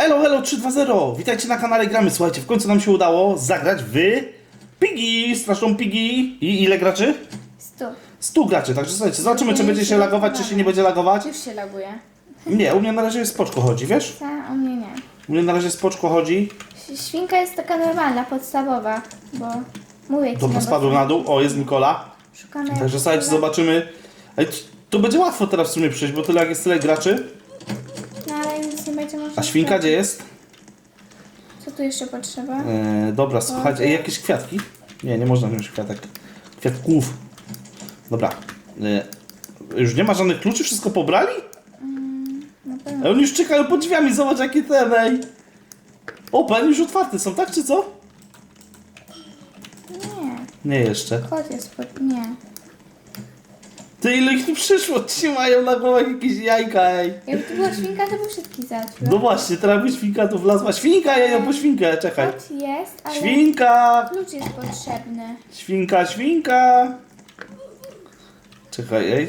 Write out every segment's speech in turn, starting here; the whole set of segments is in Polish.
Elo, elo 320! Witajcie na kanale Gramy. Słuchajcie, w końcu nam się udało zagrać w Piggy, straszną Piggy. I ile graczy? Stu. 100 graczy, także słuchajcie, zobaczymy czy będzie się lagować, czy się nie będzie lagować. Już się laguje. Nie, u mnie na razie jest spoczko chodzi, wiesz? Ta, o mnie nie. U mnie na razie spoczko chodzi. Świnka jest taka normalna, podstawowa, bo mówię ci, Dobra, no bo spadł na dół. O, jest Nikola. Szukamy Także słuchajcie, zobaczymy. Ej, to będzie łatwo teraz w sumie przejść, bo tyle jak jest tyle graczy. No ale nic nie będzie można A świnka gdzie jest? Co tu jeszcze potrzeba? E, dobra, słuchajcie, ej, jakieś kwiatki? Nie, nie można wziąć kwiatek. Kwiatków. Dobra. E, już nie ma żadnych kluczy, wszystko pobrali? Na Ej, pewno. oni już czekają pod drzwiami, zobacz jakie ten, ej. Open już otwarte są, tak czy co? Nie, Nie jeszcze. kot jest pod... Nie. Ty ile ich tu przyszło? Ci mają na głowach jakieś jajka, ej. Jakby to była świnka, to by wszystkich. No właśnie, teraz by świnka tu wlazła. Świnka, jajo po świnkę, czekaj. Kot jest, ale Świnka! klucz jest potrzebny. Świnka, świnka! Czekaj, ej.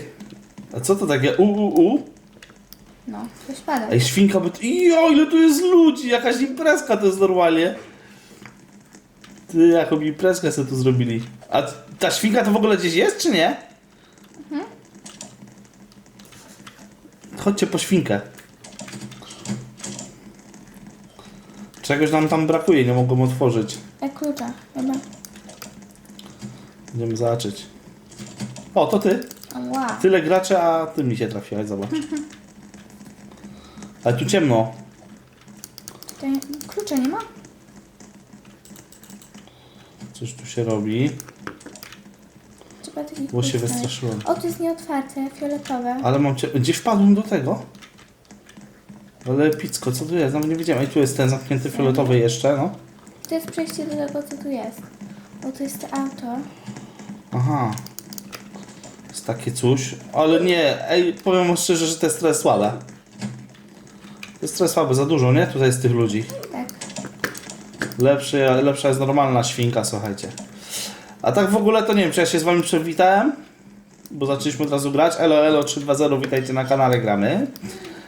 A co to takie? U, u, u? No, coś pada. Ej, świnka by... Jo, ile tu jest ludzi! Jakaś imprezka to jest normalnie. Ty, jaką imprezkę sobie tu zrobili. A ta świnka to w ogóle gdzieś jest, czy nie? Chodźcie po świnkę. Czegoś nam tam brakuje, nie mogą otworzyć. E, klucza, chyba. Będziemy zobaczyć. O, to ty. Wow. Tyle graczy, a ty mi się trafiłeś, zobacz. Ale tu ciemno. Tutaj klucza nie ma? Coś tu się robi. Trzeba taki Bo się wystraszyłem. O, to jest nieotwarte, fioletowe. Ale mam cię... Gdzie wpadłem do tego? Ale picko, co tu jest? Nawet nie wiedziałem. I tu jest ten zamknięty fioletowy jeszcze, no. To jest przejście do tego, co tu jest. O, to jest to auto. Aha. Jest takie coś. Ale nie, ej, powiem wam szczerze, że to jest trochę słabe. To jest trochę słabe, za dużo, nie? Tutaj jest tych ludzi. Tak. Lepszy, lepsza jest normalna świnka, słuchajcie. A tak w ogóle to nie wiem, czy ja się z wami przywitałem, bo zaczęliśmy od razu grać. Elo, elo, 320, witajcie na kanale Gramy.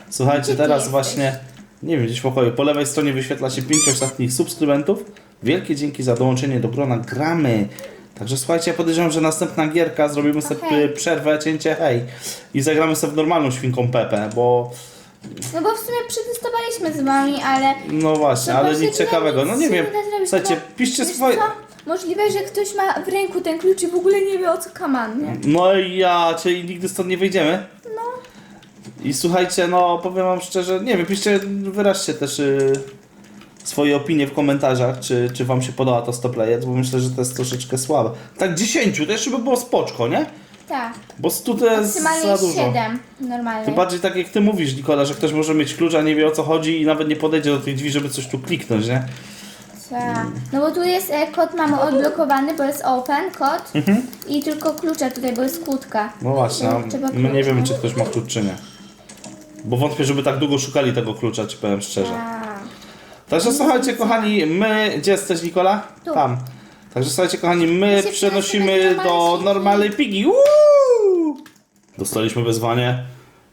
Słuchajcie, teraz właśnie, nie wiem, gdzieś w pokoju, po lewej stronie wyświetla się 5 ostatnich subskrybentów. Wielkie dzięki za dołączenie do grona Gramy. Także słuchajcie, ja podejrzewam, że następna gierka, zrobimy sobie Okej. przerwę, cięcie, hej. I zagramy sobie w normalną świnką Pepe, bo No bo w sumie przetestowaliśmy z wami, ale... no właśnie, ale Zobaczcie, nic ciekawego. No nie nic wiem, się nie da zrobić, słuchajcie, piszcie Wiesz swoje... co? Możliwe, że ktoś ma w ręku ten klucz i w ogóle nie wie o co kaman, nie? No i ja, czyli nigdy stąd nie wyjdziemy. No. I słuchajcie, no powiem wam szczerze, nie wiem, piszcie, wyraźcie też y, swoje opinie w komentarzach, czy, czy wam się podoba to stop players, bo myślę, że to jest troszeczkę słabe. Tak 10, to jeszcze by było spoczko, nie? Tak. Bo 100 to jest Maksymalnie za dużo. 7 normalnie. Tym bardziej tak jak ty mówisz, Nikola, że ktoś może mieć klucz, a nie wie o co chodzi i nawet nie podejdzie do tych drzwi, żeby coś tu kliknąć, nie? Tak. No bo tu jest e, kod mamy odblokowany, bo jest open kod i tylko klucze tutaj, bo jest kłódka. No właśnie, a trzeba my nie wiemy, czy ktoś ma klucz, czy nie. Bo wątpię, żeby tak długo szukali tego klucza, ci powiem szczerze. Tak. Także słuchajcie, kochani, my. Gdzie jesteś, Nikola? Tu. Tam. Także słuchajcie, kochani, my się przenosimy przenosimy do normalnej pigi. Uuu! Dostaliśmy wezwanie.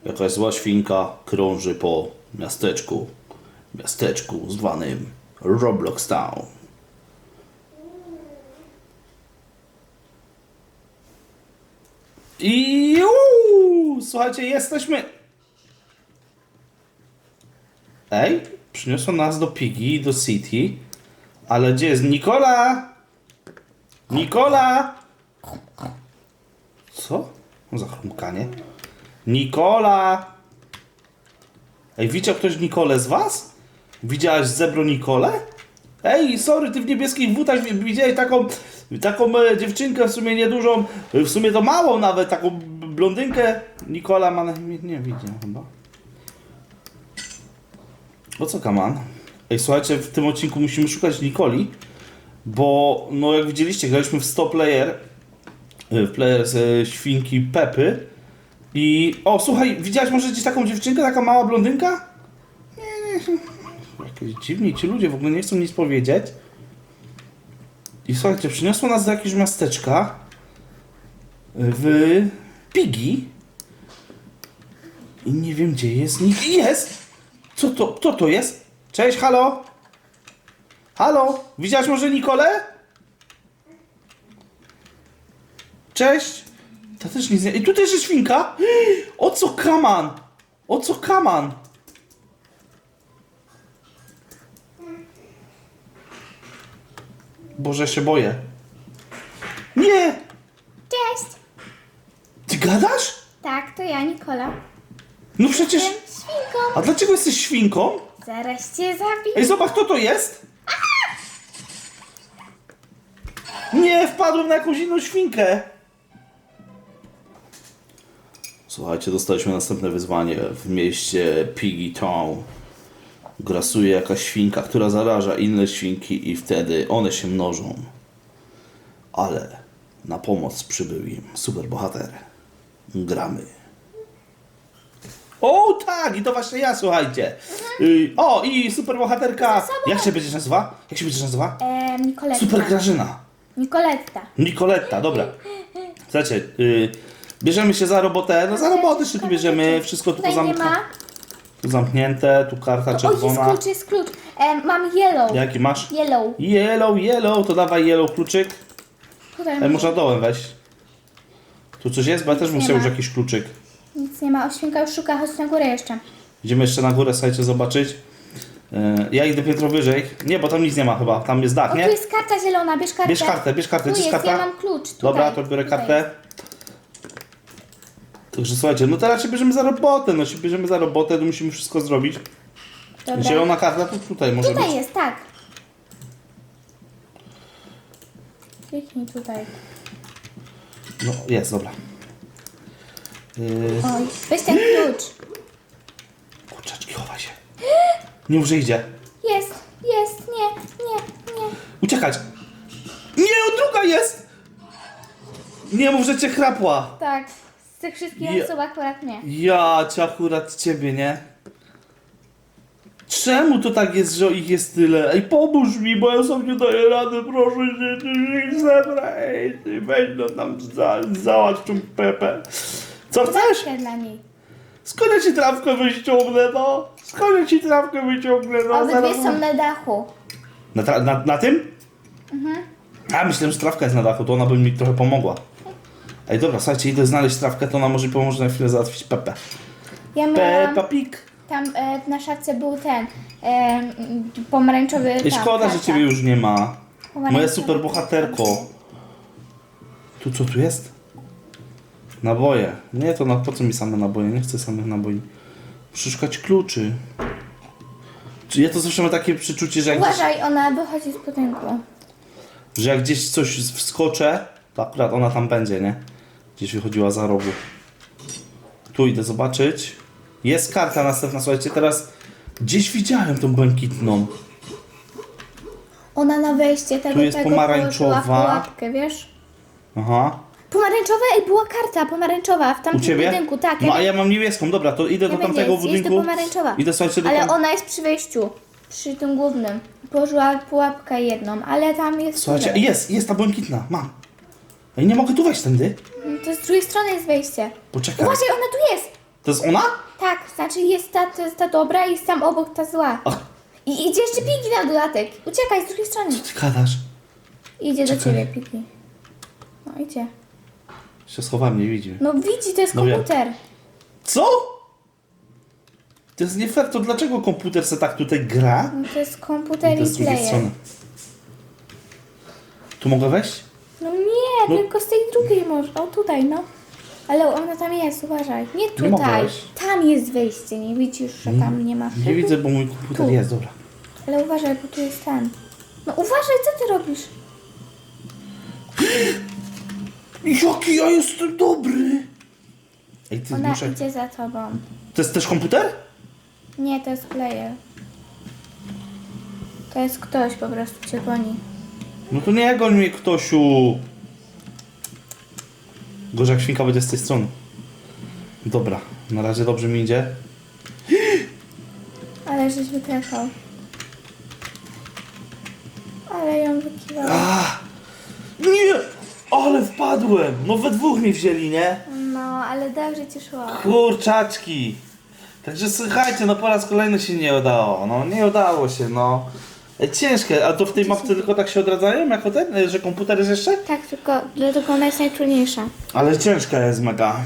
Jakaś zła świnka krąży po miasteczku. Miasteczku zwanym Roblox Town. I słuchajcie, jesteśmy. Ej, przyniosło nas do Piggy, do City. Ale gdzie jest Nikola? Nikola! Co? Za chrumkanie. Nikola! Ej, widział ktoś Nikolę z was? Widziałaś zebro Nikolę? Ej, sorry, ty w niebieskich butach wi- widziałeś taką, taką e, dziewczynkę w sumie niedużą, w sumie to małą nawet, taką blondynkę. Nikola ma na imię, nie widział chyba. O co kaman? Ej, słuchajcie, w tym odcinku musimy szukać Nikoli, bo no jak widzieliście, graliśmy w 100 player, y, w player z świnki Pepy i... O, słuchaj, widziałaś może gdzieś taką dziewczynkę, taka mała blondynka? Jakieś dziwni ci ludzie w ogóle nie chcą nic powiedzieć. I słuchajcie, przyniosło nas do jakiegoś miasteczka w Pigi. I nie wiem gdzie jest. nikt. Jest! Co to? Kto to jest? Cześć, halo? Halo? Widziałaś może Nikolę? Cześć. To też nie... I tu też jest świnka? O co kaman? O co kaman? Boże, się boję. Nie! Cześć! Ty gadasz? Tak, to ja, Nikola. No przecież... Jestem świnką. A dlaczego jesteś świnką? Zaraz cię zabiję. Ej, zobacz, kto to jest? Nie, wpadłem na jakąś inną świnkę. Słuchajcie, dostaliśmy następne wyzwanie w mieście Piggy Town. Grasuje jakaś świnka, która zaraża inne świnki i wtedy one się mnożą. Ale na pomoc przybył im superbohater. Gramy. O, tak, i to właśnie ja, słuchajcie. Y, o, i superbohaterka. Jak się będziesz nazywa? Jak się będziesz nazywa? Eee, Nikoletta. Super Grażyna. Nikoletta. Nikoletta, dobra. Słuchajcie, y, bierzemy się za robotę. No za robotę się tu bierzemy. Wszystko tu Tutaj nie ma. Zamknięte, tu karta O, jest czerwona. klucz, jest klucz. Mam yellow. Jaki masz? Yellow. Yellow, yellow, to dawaj yellow kluczyk. Tutaj mam. można dołem wejść. Tu coś jest, bo ja też bym Nie chciał ma. już jakiś kluczyk. Nic nie ma. O, świnka już szuka. Chodź na górę jeszcze. Idziemy jeszcze na górę, słuchajcie, zobaczyć. Y, Ja idę piętro wyżej. Nie, bo tam nic nie ma chyba. Tam jest dach, O, nie? tu jest karta zielona. Bierz kartę. Bierz kartę, bierz kartę. Tu Gdzie jest jest, karta? ja mam klucz. Tutaj. Dobra, to biorę Tutaj kartę. Także słuchajcie, no teraz się bierzemy za robotę, no się bierzemy za robotę, to musimy wszystko zrobić. Dobra. Zielona karta to tutaj może Tutaj być. jest, tak. Kliknij tutaj. No jest, dobra. Yy, Oj, weź ten klucz. kurczaczki, chowaj się. Nie mów, że idzie. Jest, jest, nie, nie, nie. Uciekać. Nie, druga jest! Nie mów, że cię chrapła. Tak, tych wszystkich Je- osób akurat nie. Ja cię akurat ciebie, nie? Czemu to tak jest, że ich jest tyle? Ej, pomóż mi, bo ja sobie nie daję rady, proszę się, ty ich zebraj. Ty weź no tam za, załatw tą Pepę. Co chcesz? Trawkę dla niej. Skąd ja ci trawkę wyciągnę, no? Skąd ja ci trawkę wyciągnę, no? Obydwie Zaraz- są na dachu. Na, tra- na, na tym? A, myślałem, że trawka jest na dachu, to ona by mi trochę pomogła. Ej, dobra, słuchajcie, idę znaleźć trawkę, to ona może pomoże na chwilę załatwić Pepę. Ja miałam, Peppa Pig. tam e, na szafce był ten e, pomarańczowy Ej, ta, szkoda, że karta. ciebie już nie ma. Moja Pomarańczowy. super bohaterko. Tu co tu jest? Naboje. Nie, to na, po co mi same naboje? Nie chcę samych naboi. Muszę szukać kluczy. Czy ja to zawsze mam takie przeczucie, że jak, gdzieś, Uważaj, ona wychodzi z budynku. że jak gdzieś coś wskoczę, to akurat ona tam będzie, nie? Gdzieś wychodziła za rogu. Tu idę zobaczyć. Jest karta następna, słuchajcie, teraz gdzieś widziałem tą błękitną. Ona na wejście tego, Tu jest tego pomarańczowa. położyła pułapkę, wiesz? Aha. Pomarańczowa? Ej, była karta pomarańczowa w U tamtym ciebie? budynku, tak. No a ja mam niebieską, dobra, to idę do tamtego będzie, jest, budynku. jest to pomarańczowa. Idę słuchajcie do Ale tam... ona jest przy wejściu, przy tym głównym. Położyła pułapkę jedną, ale tam jest... Słuchajcie, jest, jest ta błękitna, mam. Ej, nie mogę tu wejść tędy. To z drugiej strony jest wejście. Poczekaj. Uważaj, ona tu jest! To jest ona? Tak, znaczy jest ta, jest ta dobra i jest tam obok ta zła. Ach, I idzie jeszcze Piki na dodatek. Uciekaj z drugiej strony. ty gadasz. Idzie do Czekaj. ciebie Piki. No idzie. Się schowałem, nie widzi. No widzi, to jest No wiem. komputer. Co? To jest nie fair, to dlaczego komputer se tak tutaj gra? No to jest komputer i player. strony. Tu mogę wejść? Nie, No. tylko z tej drugiej może. O tutaj, no. Ale ona tam jest, uważaj. Nie tutaj. wejść. tam jest wejście, nie widzisz, że tam nie ma. Nie widzę, bo mój komputer Tu. jest, dobra. Ale uważaj, bo tu jest ten. No uważaj, co ty robisz? Jaki ja jestem dobry! Ej, ty Ona muszę... idzie za tobą. To jest też komputer? Nie, to jest player. To jest ktoś, po prostu cię goni. No to nie goń mnie ktośu. Gorzej jak świnka będzie z tej strony. Dobra, na razie dobrze mi idzie. Ale żeś wytrefał. Ale ją wykiwała. A, nie! Ale wpadłem! No we dwóch mnie wzięli, nie? No, ale dobrze ci szło. Kurczaczki! Także słuchajcie, no po raz kolejny się nie udało. No nie udało się, no. Ciężkie, a to w tej mapce tylko tak się odradzają jako ten, że komputer jest jeszcze? Tak, tylko dlatego ona jest najtrudniejsza. Ale ciężka jest mega.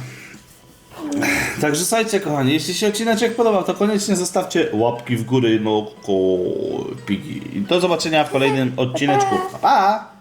Także słuchajcie kochani, jeśli się odcineczek podobał, to koniecznie zostawcie łapki w górę, no ko, pigi. I do zobaczenia w kolejnym odcineczku. Pa! pa!